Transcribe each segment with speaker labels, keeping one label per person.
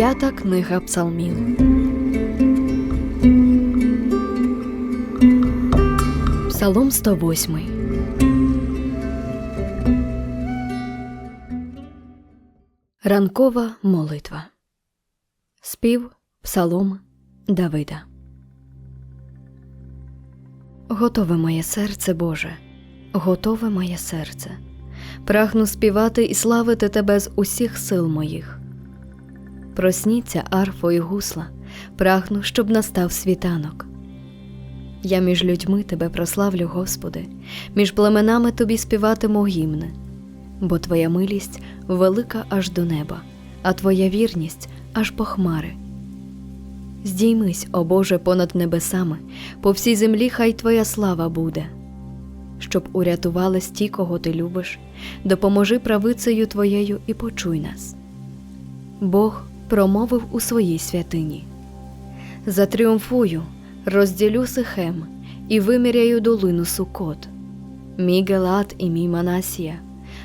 Speaker 1: П'ята книга Псалмів. Псалом 108. Ранкова молитва. Спів Псалом Давида. Готове моє серце Боже, готове моє серце. Прагну співати і славити Тебе з усіх сил моїх. Просніться, арфо і гусла, прагну, щоб настав світанок. Я між людьми Тебе прославлю, Господи, між племенами Тобі співатиму гімни, бо Твоя милість велика аж до неба, а Твоя вірність аж по хмари. Здіймись, о Боже, понад небесами, по всій землі хай Твоя слава буде. Щоб урятувались ті, кого ти любиш, допоможи правицею Твоєю і почуй нас. Бог промовив у своїй святині. Затріумфую, розділю Сихем і виміряю долину Сукот. Мій Гелат і мій Манасія,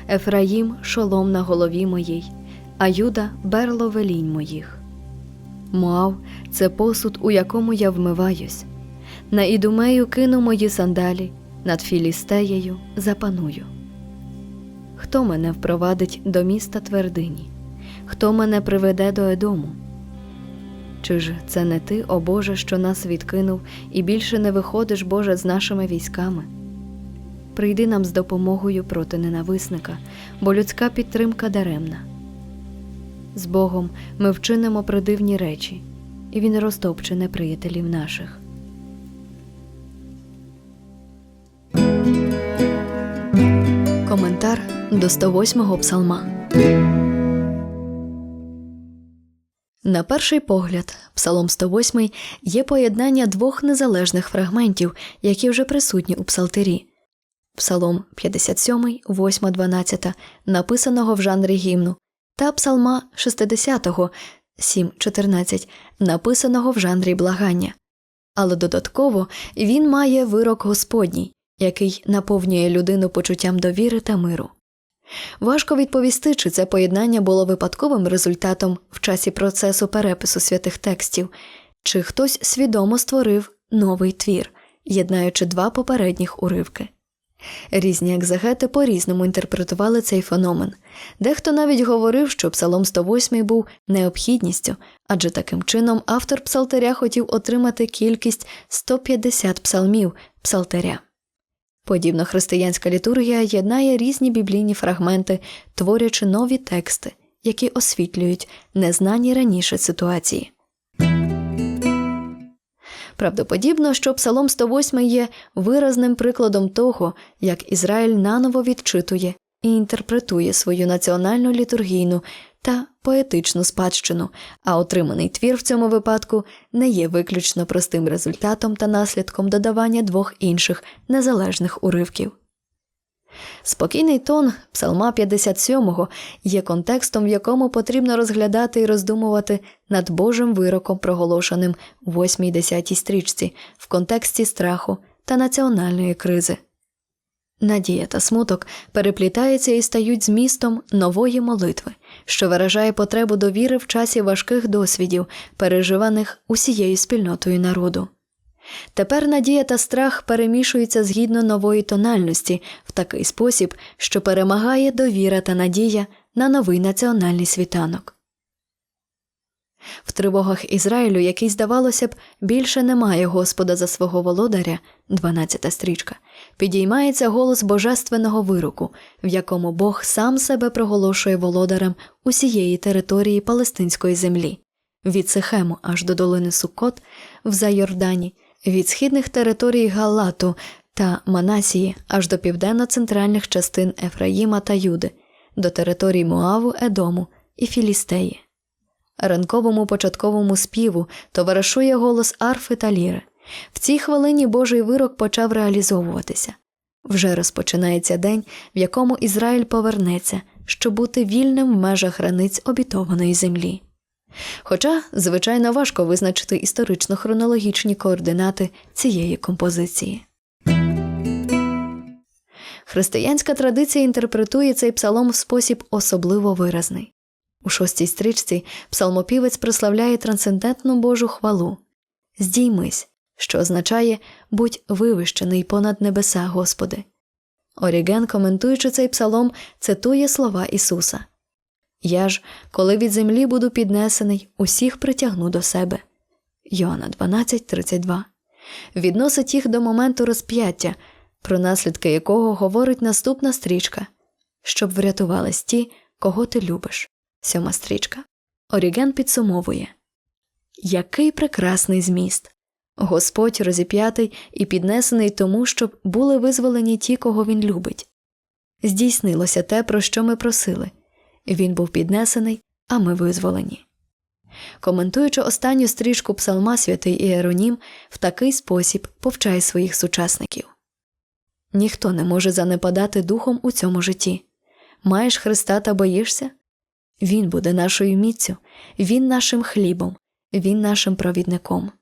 Speaker 1: Ефраїм шолом на голові моїй, а Юда берло велінь моїх. Моав це посуд, у якому я вмиваюсь. На ідумею кину мої сандалі, над Філістеєю запаную. Хто мене впровадить до міста твердині? Хто мене приведе до Едому? Чи ж це не ти, о Боже, що нас відкинув, і більше не виходиш, Боже, з нашими військами? Прийди нам з допомогою проти ненависника, бо людська підтримка даремна. З Богом ми вчинимо придивні речі, і Він розтопче неприятелів наших. До 108-го псалма. На перший погляд, Псалом 108 є поєднання двох незалежних фрагментів, які вже присутні у псалтирі. Псалом 57, 8, 12, написаного в жанрі гімну, та Псалма 60, 7, 14, написаного в жанрі благання. Але додатково він має вирок Господній, який наповнює людину почуттям довіри та миру. Важко відповісти, чи це поєднання було випадковим результатом в часі процесу перепису святих текстів, чи хтось свідомо створив новий твір, єднаючи два попередніх уривки. Різні екзегети по-різному інтерпретували цей феномен. Дехто навіть говорив, що Псалом 108 був необхідністю, адже таким чином автор псалтаря хотів отримати кількість 150 псалмів псалтаря. Подібно християнська літургія єднає різні біблійні фрагменти, творячи нові тексти, які освітлюють незнані раніше ситуації. Правдоподібно, що Псалом 108 є виразним прикладом того, як Ізраїль наново відчитує і інтерпретує свою національну літургійну та поетичну спадщину, а отриманий твір в цьому випадку не є виключно простим результатом та наслідком додавання двох інших незалежних уривків. Спокійний тон Псалма 57 є контекстом, в якому потрібно розглядати і роздумувати над Божим вироком, проголошеним в 8-10 стрічці, в контексті страху та національної кризи. Надія та смуток переплітаються і стають змістом нової молитви, що виражає потребу довіри в часі важких досвідів, переживаних усією спільнотою народу. Тепер надія та страх перемішуються згідно нової тональності в такий спосіб, що перемагає довіра та надія на новий національний світанок. В тривогах Ізраїлю, який, здавалося б, більше немає Господа за свого володаря, 12 стрічка, підіймається голос божественного вироку, в якому Бог сам себе проголошує володарем усієї території Палестинської землі, від Сихему аж до долини Суккот в Зайордані, від східних територій Галату та Манасії аж до південно-центральних частин Ефраїма та Юди, до територій Моаву, Едому і Філістеї. Ранковому початковому співу товаришує голос арфи та ліри. В цій хвилині Божий вирок почав реалізовуватися. Вже розпочинається день, в якому Ізраїль повернеться, щоб бути вільним в межах границь обітованої землі. Хоча, звичайно, важко визначити історично хронологічні координати цієї композиції. Християнська традиція інтерпретує цей псалом в спосіб особливо виразний. У шостій стрічці псалмопівець прославляє трансцендентну Божу хвалу Здіймись, що означає будь вивищений понад небеса, Господи. Оріген, коментуючи цей псалом, цитує слова Ісуса Я ж, коли від землі буду піднесений, усіх притягну до себе. Йоанна 12.32 відносить їх до моменту розп'яття, про наслідки якого говорить наступна стрічка, щоб врятувались ті, кого ти любиш. Сьома стрічка. Оріген підсумовує Який прекрасний зміст! Господь розіп'ятий і піднесений тому, щоб були визволені ті, кого він любить. Здійснилося те, про що ми просили він був піднесений, а ми визволені. Коментуючи останню стрічку псалма святий Іеронім, в такий спосіб повчає своїх сучасників Ніхто не може занепадати духом у цьому житті. Маєш Христа та боїшся? Він буде нашою міцю, Він нашим хлібом, Він нашим провідником.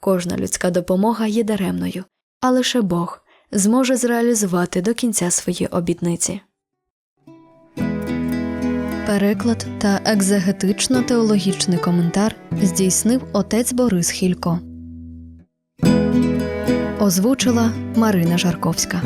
Speaker 1: Кожна людська допомога є даремною, а лише Бог зможе зреалізувати до кінця свої обітниці. Переклад та екзегетично-теологічний коментар здійснив отець Борис Хілько. Озвучила Марина Жарковська.